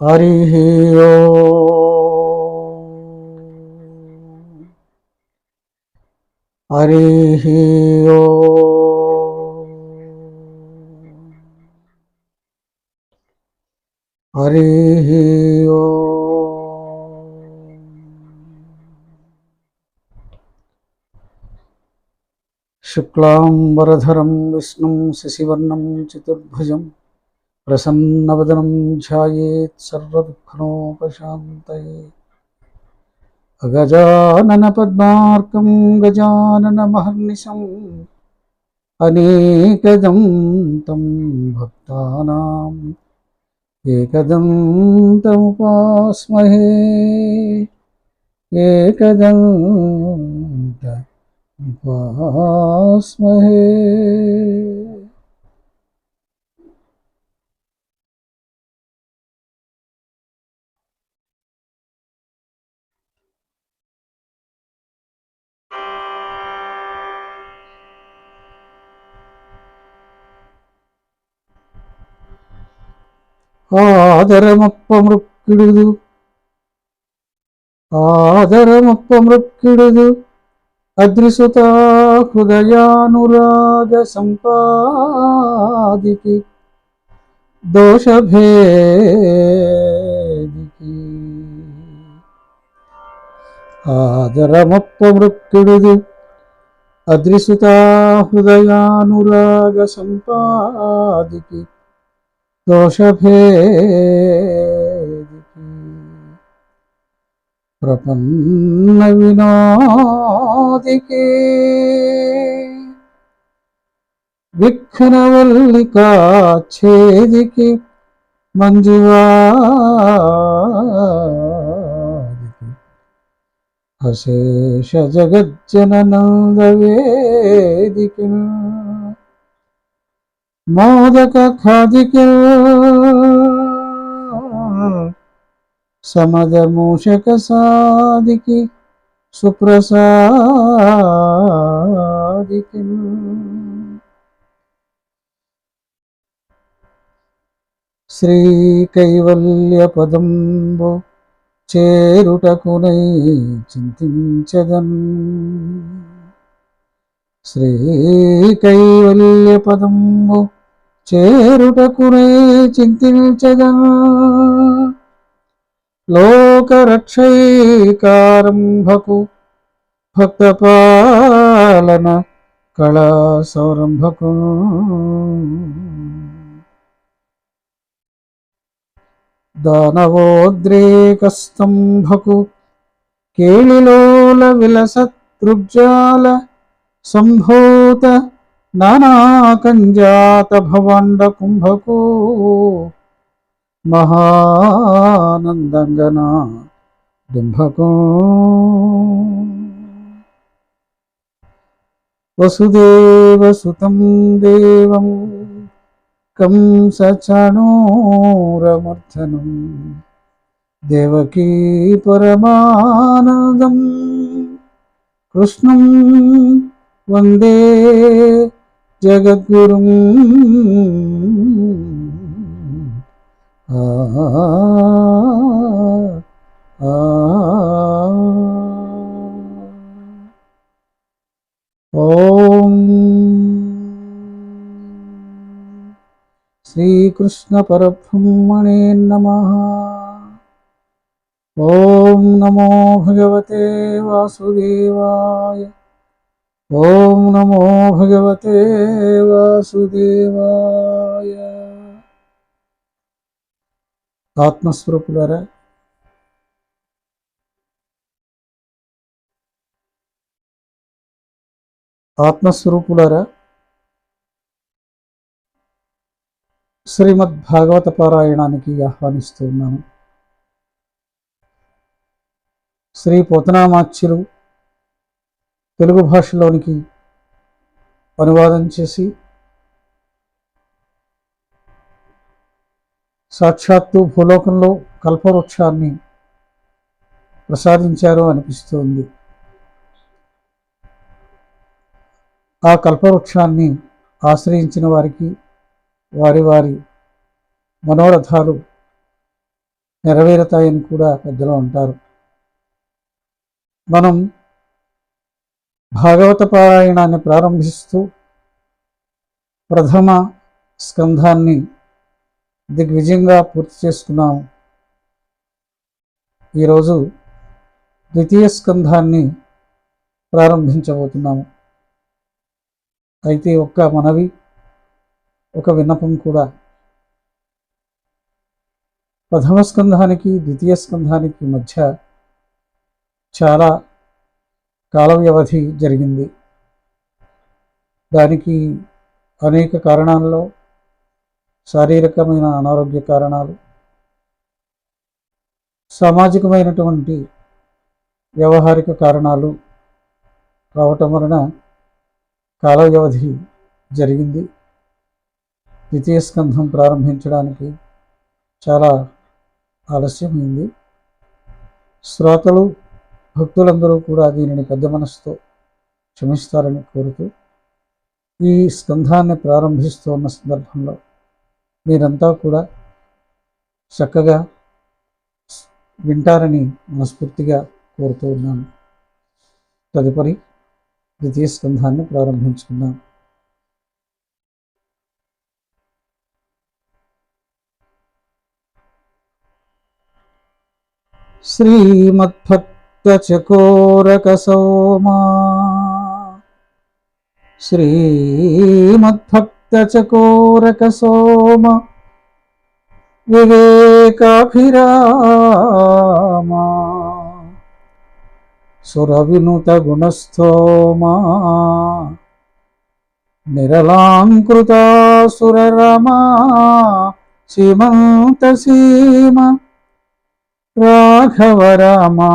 हरिः ओ। हरिः ओ। हरिः ओ। शुक्लाम्बरधरं विष्णुं शशिवर्णं चतुर्भुजम् प्रसन्नवदनं ध्यायेत् सर्वविघ्नोपशान्तये गजाननपद्मार्कं गजाननमहर्निशम् अनेकदं तं भक्तानाम् एकदन्तमुपास्महे एकदन्त उपास्महे ఆదరమప్ప మృక్కిడుదు. అద్రిసుత హృదయానురాగ సంపాదికి దోషభేదికి. ఆదరమప్ప మృక్కిడుదు. అద్రిసుత హృదయానురాగ సంపాదికి దోషభేదికి ప్రపన్న వినోదికి. విఘ్నవల్లికాఛేదికి మంజువాదికి. అశేష జగజ్జననందవేదికి. మోదక ఖాదికి. సమద మూషక సాదికి సుప్రసాదికి. శ్రీ కైవల్య పదంబు చేరుటకునై చింతించదన్. శ్రీ కైవల్య పదంబు చేరుటకునే చింతించదన్ లోకరక్షైకారంభకు భక్తపాలన కళా సౌరంభకు దానవోద్రేకస్తంభకు కేళిలోల విలసతృగ్జాల సంభూత నానాకంజాత భవండ కుంభకు మహానందంగనా డింభకు వసుదేవసుతం దేవం కంసచణూరమర్ధనం దేవకీ పరమానందం కృష్ణం వందే జగద్గురుం ఆ ఆ ఓం శ్రీకృష్ణ పరబ్రహ్మణే నమ ఓం నమో భగవతే వాసుదేవాయ ఓం నమో భగవతే వాసుదేవాయ. ఆత్మస్వరూపులారా ఆత్మస్వరూపులారా శ్రీమద్ భాగవత పారాయణానికి ఆహ్వానిస్తూ ఉన్నాను. శ్రీ పోతనామాచ్యులు తెలుగు భాషలోనికి అనువాదం చేసి సాక్షాత్తు భూలోకంలో కల్పవృక్షాన్ని ప్రసాదించారు అనిపిస్తోంది. ఆ కల్పవృక్షాన్ని ఆశ్రయించిన వారికి వారి వారి మనోరథాలు నెరవేరుతాయని కూడా పెద్దలు అంటారు. మనం భాగవత పారాయణాన్ని ప్రారంభిస్తూ ప్రథమ స్కంధాన్ని దిగ్విజయంగా పూర్తి చేసుకున్నాము ఈరోజు ద్వితీయ స్కంధాన్ని ప్రారంభించబోతున్నాము. అయితే ఒక్క మనవి ఒక విన్నపం కూడా. ప్రథమ స్కంధానికి ద్వితీయ స్కంధానికి మధ్య చాలా కాల వ్యవధి జరిగింది. దానికి అనేక కారణాల్లో శారీరకమైన అనారోగ్య కారణాలు సామాజికమైనటువంటి వ్యవహారిక కారణాలు రావటం వలన కాల వ్యవధి జరిగింది. ద్వితీయ స్కంధం ప్రారంభించడానికి చాలా ఆలస్యమైంది. శ్రోతలు భక్తులందరూ కూడా దీనిని పెద్ద మనసుతో క్షమిస్తారని కోరుతూ ఈ స్కంధాన్ని ప్రారంభిస్తున్న సందర్భంలో మీరంతా కూడా చక్కగా వింటారని మనస్ఫూర్తిగా కోరుతూ ఉన్నాను. తదుపరి ద్వితీయ స్కంధాన్ని ప్రారంభించుకున్నాం చకోరక సోమా శ్రీమద్భక్త చకోరక సోమ వివేకాభిరామా సురవినుత గుణస్థోమా నిరలాంకృతాసురరమా సీమంత సీమ రాఘవరామా.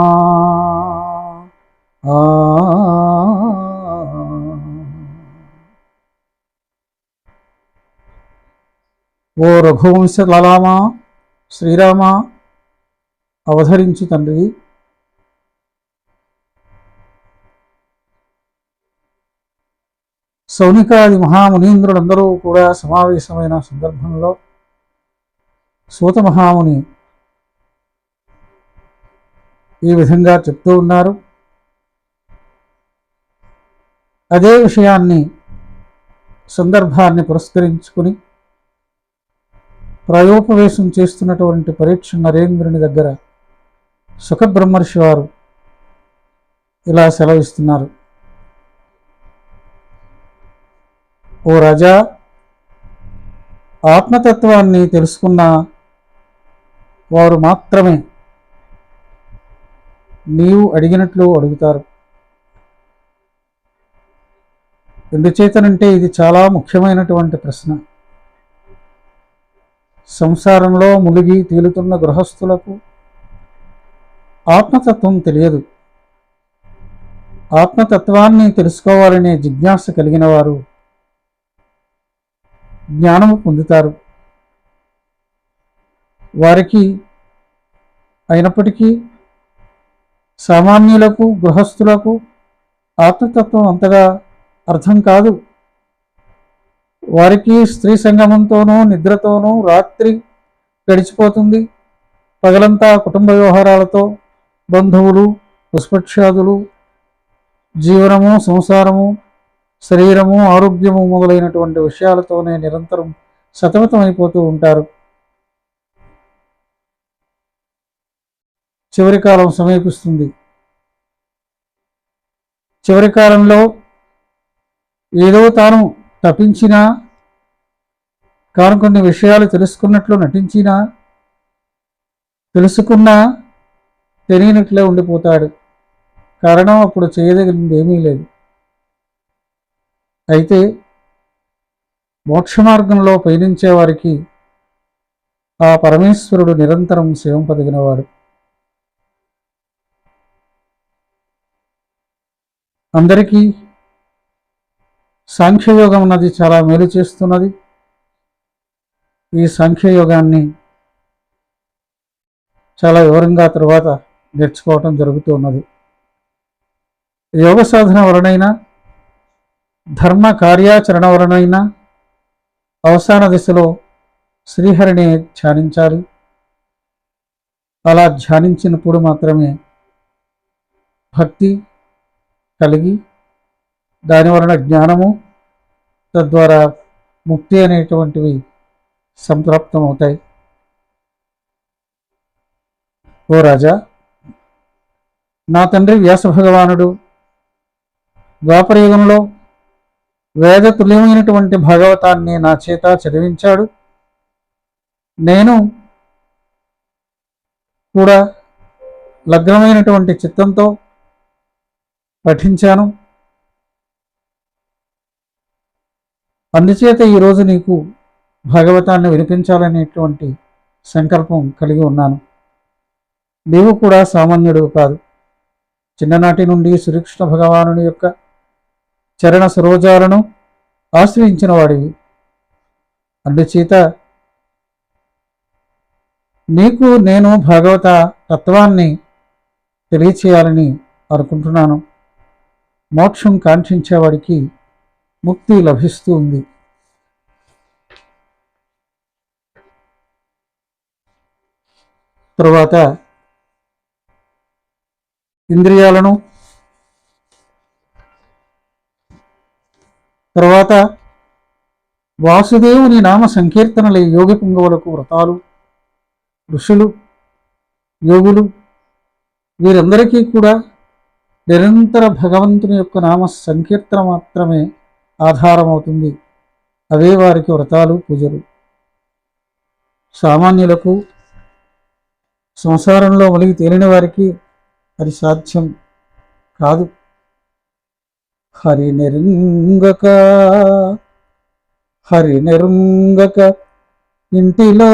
ఆ. ఓ రఘువంశ లలామా శ్రీరామ అవధరించు తండ్రి. సౌనికాది మహామునీంద్రులందరూ కూడా సమావేశమైన సందర్భంలో సూత మహాముని ఈ విధంగా చెప్తూ ఉన్నారు. అదే విషయాన్ని సందర్భాన్ని పురస్కరించుకుని ప్రయోపవేశం చేస్తున్నటువంటి పరీక్ష నరేంద్రుని దగ్గర సుఖబ్రహ్మర్షి వారు ఇలా సెలవిస్తున్నారు. ఓ రాజా ఆత్మతత్వాన్ని తెలుసుకున్న వారు మాత్రమే నీవు అడిగినట్లు అడుగుతారు. ఎందుచేతనంటే ఇది చాలా ముఖ్యమైనటువంటి ప్రశ్న. సంసారంలో మునిగి తేలుతున్న గృహస్థులకు ఆత్మతత్వం తెలియదు. ఆత్మతత్వాన్ని తెలుసుకోవాలనే జిజ్ఞాస కలిగిన వారు జ్ఞానము పొందుతారు. వారికి అయినప్పటికీ సామాన్యులకు గృహస్థులకు ఆత్మతత్వం అంతగా అర్థం కాదు. వారికి స్త్రీ సంగమంతోనూ నిద్రతోనూ రాత్రి గడిచిపోతుంది. పగలంతా కుటుంబ వ్యవహారాలతో బంధువులు పుష్పక్షాదులు జీవనము సంసారము శరీరము ఆరోగ్యము మొదలైనటువంటి విషయాలతోనే నిరంతరం సతమతమైపోతూ ఉంటారు. చివరి కాలం సమీపిస్తుంది. చివరి కాలంలో ఏదో తాను తప్పించినా కాను కొన్ని విషయాలు తెలుసుకున్నట్లు నటించినా తెలుసుకున్నా తెలియనట్లే ఉండిపోతాడు. కారణం అప్పుడు చేయదగినది ఏమీ లేదు. అయితే మోక్ష మార్గంలో పయనించే వారికి ఆ పరమేశ్వరుడు నిరంతరం సేవింపదగినవాడు అందరికీ సాంఖ్యయోగం అన్నది చాలా మేలు చేస్తున్నది. ఈ సాంఖ్యయోగాన్ని చాలా వివరంగా తర్వాత నేర్చుకోవటం జరుగుతున్నది. యోగ సాధన వలనైనా ధర్మ కార్యాచరణ వలనైనా అవసాన దిశలో శ్రీహరిని ధ్యానించాలి. అలా ధ్యానించినప్పుడు మాత్రమే భక్తి కలిగి దాని వలన జ్ఞానము తద్వారా ముక్తి అనేటువంటివి సంప్రాప్తమవుతాయి ఓ రాజా నా తండ్రి వ్యాస భగవానుడు ద్వాపరయుగంలో వేద తుల్యమైనటువంటి భాగవతాన్ని నా చేత చదివించాడు. నేను కూడా లగ్నమైనటువంటి చిత్తంతో పఠించాను. అందుచేత ఈరోజు నీకు భాగవతాన్ని వినిపించాలనేటువంటి సంకల్పం కలిగి ఉన్నాను. నీవు కూడా సామాన్యుడు కాదు. చిన్ననాటి నుండి శ్రీకృష్ణ భగవానుని యొక్క చరణ సరోజాలను ఆశ్రయించిన వాడివి. అందుచేత నీకు నేను భాగవత తత్వాన్ని తెలియచేయాలని అనుకుంటున్నాను. మోక్షం కాంక్షించేవాడికి ముక్తి లభిస్తూ ఉంది. తరువాత ఇంద్రియాలను తరువాత వాసుదేవుని నామ సంకీర్తనలే యోగి పుంగవులకు వ్రతాలు ఋషులు యోగులు వీరందరికీ కూడా నిరంతర భగవంతుని యొక్క నామ సంకీర్తన మాత్రమే ఆధారమవుతుంది. అవే వారికి వ్రతాలు పూజలు. సామాన్యులకు సంసారంలో మునిగి తేలిన వారికి అది సాధ్యం కాదు. హరి నెరుంగక హరి నెరుంగక ఇంటిలో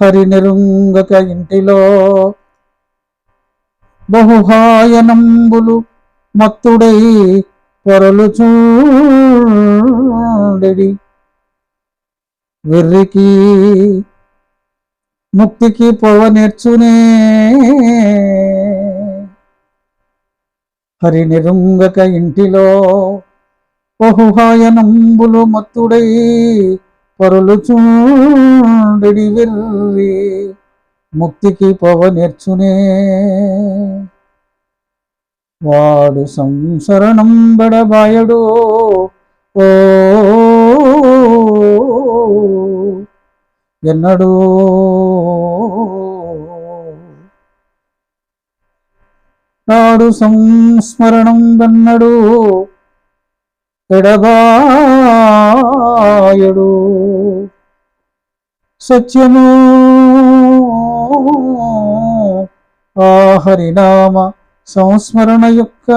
హరినిరుంగక ఇంటిలో బహుహాయనంబులు మత్తుడై పొరలు చూడెడి వెర్రికి ముక్తికి పొవ నేర్చునే హరి నిరుంగక ఇంటిలో బహుహాయనంబులు మత్తుడై పరులు చూడడి వెర్రి ముక్తికి పొవ నేర్చునే. వాడు సంసరణం బడబాయడు ఓ ఎన్నడూ. నాడు సంస్మరణం వెన్నడు ఎడబాయడు సత్యము ఆ హరినామ సంస్మరణ యొక్క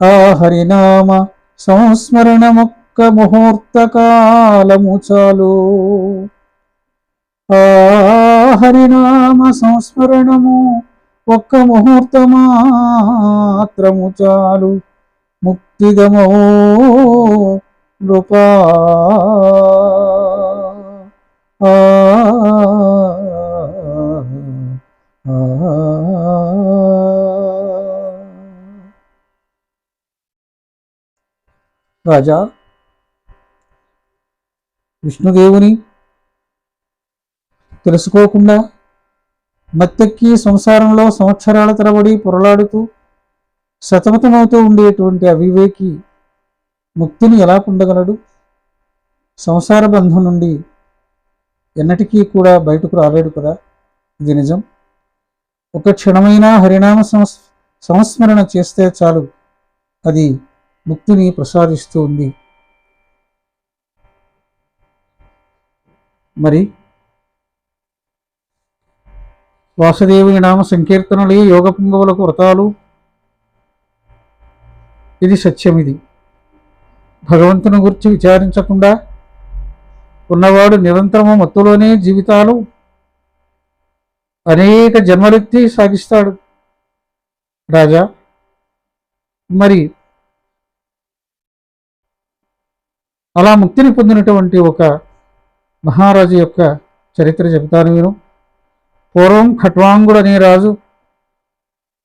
ఆ హరినామ సంస్మరణమొక్క ముహూర్త కాలము చాలు. ఆ హరినామ సంస్మరణము ఒక్క ముహూర్త మాత్రము చాలు. ముక్తిగమో నృప రాజా విష్ణుదేవుని తెలుసుకోకుండా మత్తెక్కి సంసారంలో సంవత్సరాల తరబడి పొరలాడుతూ సతమతమవుతూ ఉండేటువంటి అవివేకి ముక్తిని ఎలా పొందగలడు? సంసార బంధం నుండి ఎన్నటికీ కూడా బయటకు రాలేడు కదా? ఇది నిజం. ఒక క్షణమైనా హరినామ సంస్ సంస్మరణ చేస్తే చాలు. అది ముక్తిని ప్రసాదిస్తూ ఉంది. మరి? వాసుదేవుని నామ సంకీర్తనలే యోగ పుంగవులకు వ్రతాలు. ఇది సత్యం ఇది భగవంతుని గురించి విచారించకుండా ఉన్నవాడు నిరంతరము మత్తులోనే జీవితాలు అనేక జన్మలెత్తి సాగిస్తాడు. రాజా మరి అలా ముక్తిని పొందినటువంటి ఒక మహారాజు యొక్క చరిత్ర చెబుతాను నేను. పూర్వం ఖట్వాంగుడు అనే రాజు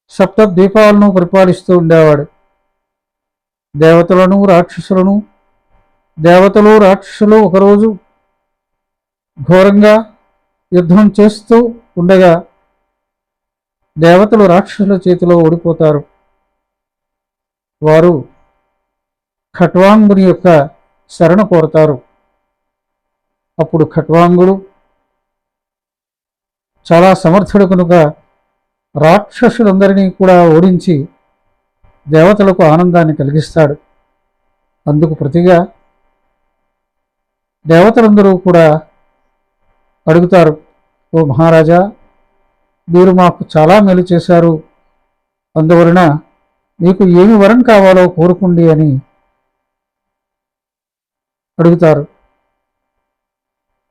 సప్త ద్వీపాలను పరిపాలిస్తూ ఉండేవాడు. దేవతలను రాక్షసులను. దేవతలు రాక్షసులు ఒకరోజు ఘోరంగా యుద్ధం చేస్తూ ఉండగా దేవతలు రాక్షసుల చేతిలో ఓడిపోతారు. వారు ఖట్వాంగుని యొక్క శరణ కోరతారు. అప్పుడు ఖట్వాంగుడు చాలా సమర్థుడు కనుక రాక్షసులందరినీ కూడా ఓడించి దేవతలకు ఆనందాన్ని కలిగిస్తాడు. అందుకు ప్రతిగా దేవతలందరూ కూడా అడుగుతారు ఓ మహారాజా మీరు మాకు చాలా మేలు చేశారు. అందువలన మీకు ఏమి వరం కావాలో కోరుకోండి అని అడుగుతారు.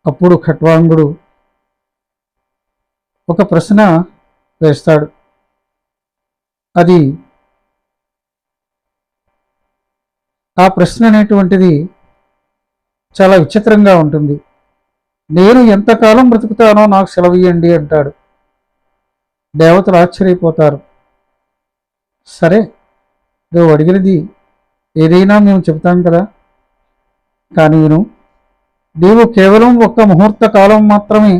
అప్పుడు ఖట్వాంగుడు ఒక ప్రశ్న వేస్తాడు. అది ఆ ప్రశ్న అనేటువంటిది చాలా విచిత్రంగా ఉంటుంది. నేను ఎంతకాలం బ్రతుకుతానో నాకు సెలవియండి అంటాడు. దేవతలు ఆశ్చర్యపోతారు. సరే నువ్వు అడిగినది ఏదైనా మేము చెబుతాం కదా. కానీ నేను నీవు కేవలం ఒక్క ముహూర్త కాలం మాత్రమే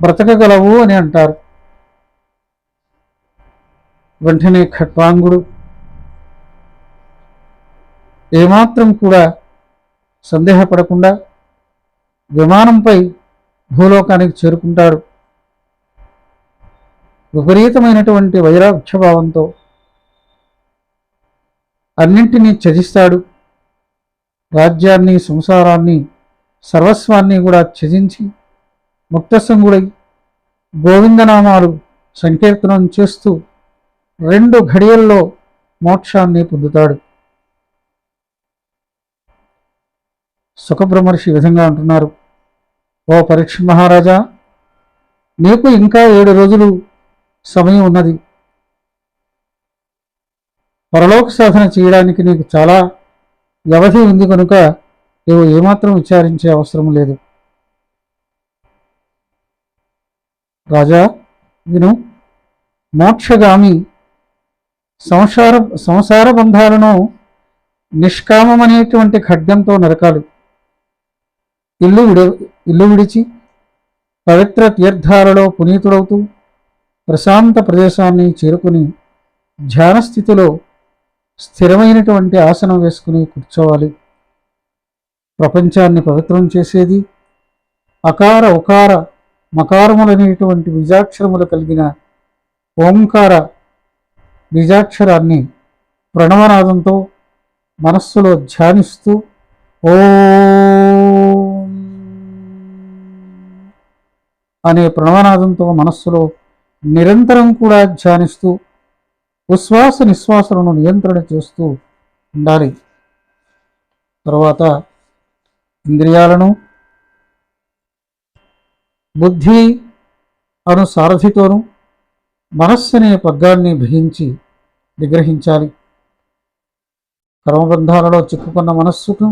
బ్రతకగలవు అని అంటారు. వెంటనే ఖట్వాంగుడు ఏమాత్రం కూడా సందేహపడకుండా విమానంపై భూలోకానికి చేరుకుంటాడు విపరీతమైనటువంటి వైరాక్షభావంతో అన్నింటినీ త్యజిస్తాడు. రాజ్యాన్ని సంసారాన్ని సర్వస్వాన్ని కూడా త్యజించి ముక్తసంగుడై గోవిందనామాలు సంకీర్తనం చేస్తూ రెండు ఘడియల్లో మోక్షాన్ని పొందుతాడు. సుఖబ్రహ్మర్షి ఈ విధంగా అంటున్నారు. ఓ పరీక్ష మహారాజా నీకు ఇంకా ఏడు రోజులు సమయం ఉన్నది. పరలోక సాధన చేయడానికి నీకు చాలా వ్యవధి ఉంది కనుక నీవు ఏమాత్రం విచారించే అవసరం లేదు. రాజా విను మోక్షగామి సంసార సంసార బంధాలను నిష్కామమనేటువంటి ఖడ్గంతో నరకాలి. ఇల్లు విడ ఇల్లు విడిచి పవిత్ర తీర్థాలలో పునీతుడవుతూ ప్రశాంత ప్రదేశాన్ని చేరుకుని ధ్యానస్థితిలో స్థిరమైనటువంటి ఆసనం వేసుకుని కూర్చోవాలి. ప్రపంచాన్ని పవిత్రం చేసేది అకార ఉకార మకారములనేటువంటి బీజాక్షరములు కలిగిన ఓంకార బీజాక్షరాన్ని ప్రణవనాదంతో మనస్సులో ధ్యానిస్తూ ఓ అనే ప్రణవనాదంతో మనస్సులో నిరంతరం కూడా ధ్యానిస్తూ ఉశ్వాస నిశ్వాసలను నియంత్రణ చేస్తూ ఉండాలి. తరువాత ఇంద్రియాలను బుద్ధి అను సారథితోనూ మనస్సు అనే పగ్గాన్ని భయించి నిగ్రహించాలి కర్మబంధాలలో చిక్కుకున్న మనస్సును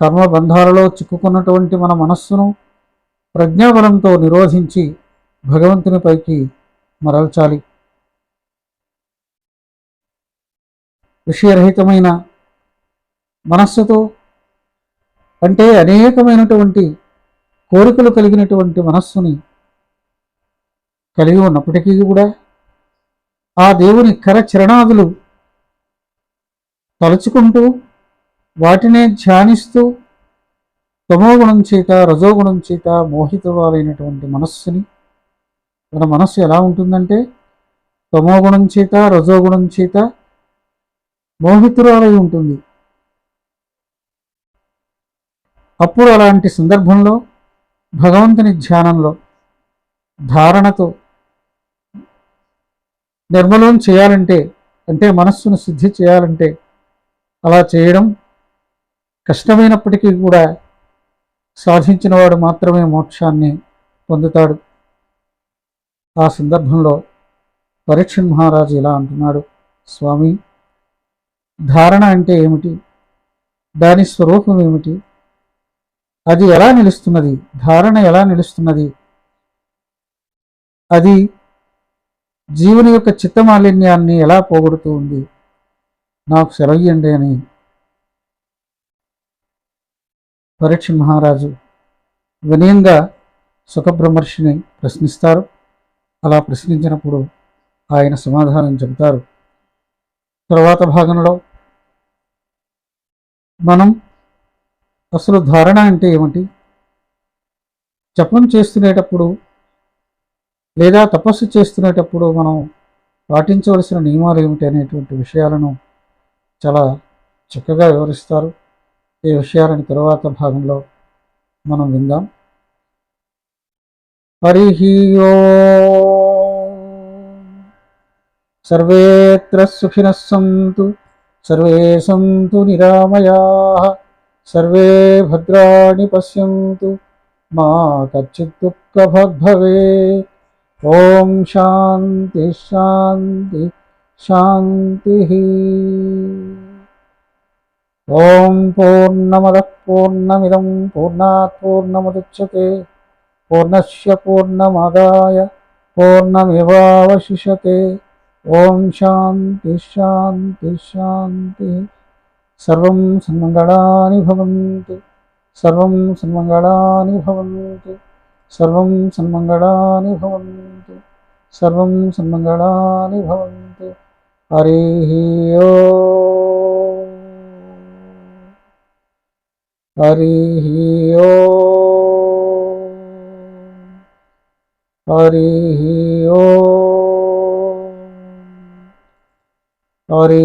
కర్మబంధాలలో చిక్కుకున్నటువంటి మన మనస్సును ప్రజ్ఞాబలంతో నిరోధించి భగవంతునిపైకి మరల్చాలి. విషయరహితమైన మనస్సుతో అంటే అనేకమైనటువంటి కోరికలు కలిగినటువంటి మనస్సుని కలిగి ఉన్నప్పటికీ కూడా ఆ దేవుని కరచరణాదులు తలుచుకుంటూ వాటినే ధ్యానిస్తూ తమోగుణం చేత రజోగుణం చేత మోహితురాలైనటువంటి మనస్సుని మన మనస్సు ఎలా ఉంటుందంటే తమోగుణం చేత రజోగుణం చేత మోహితురాలై ఉంటుంది. అప్పుడు అలాంటి సందర్భంలో భగవంతుని ధ్యానంలో ధారణతో నిర్మలం చేయాలంటే అంటే మనస్సును శుద్ధి చేయాలంటే అలా చేయడం కష్టమైనప్పటికీ కూడా సాధించిన వాడు మాత్రమే మోక్షాన్ని పొందుతాడు. ఆ సందర్భంలో పరీక్షణ్ మహారాజు ఇలా అంటున్నాడు. స్వామి ధారణ అంటే ఏమిటి? దాని స్వరూపం ఏమిటి? అది ఎలా నిలుస్తున్నది? ధారణ ఎలా నిలుస్తున్నది? అది జీవుని యొక్క చిత్తమాలిన్యాన్ని ఎలా పోగొడుతూ ఉంది? నాకు సెలవ్యండి అని పరీక్ష మహారాజు వినయంగా సుఖబ్రహ్మర్షిని ప్రశ్నిస్తారు. అలా ప్రశ్నించినప్పుడు ఆయన సమాధానం చెబుతారు. తర్వాత భాగంలో మనం అసలు ధారణ అంటే ఏమిటి? జపం చేస్తునేటప్పుడు లేదా తపస్సు చేస్తునేటప్పుడు మనం పాటించవలసిన నియమాలు ఏమిటి అనేటువంటి విషయాలను చాలా చక్కగా వివరిస్తారు. ఈ విషయాలను తరువాత భాగంలో మనం విందాం. హరిహియో సర్వేత్ర సుఖినः సంతు సర్వే సంతు నిరామయా సర్వే భద్రాణి పశ్యంతు మా కచ్చిత్ దుఃఖభద్భవే ఓం శాంతి శాంతి శాంతి. ఓం పూర్ణమద పూర్ణమిదం పూర్ణాత్ పూర్ణముద్యతే పూర్ణస్య పూర్ణమాదాయ పూర్ణమివావశిషతే ఓం శాంతి శాంతి శాంతి. సర్వం సన్మంగళాని భవంతు. సర్వం సన్మంగళాని భవంతు. సర్వం సన్మంగళాని భవంతు. సర్వం సన్మంగళాని భవంతు. హరి ఓ హరి ఓం హరి ఓం హరి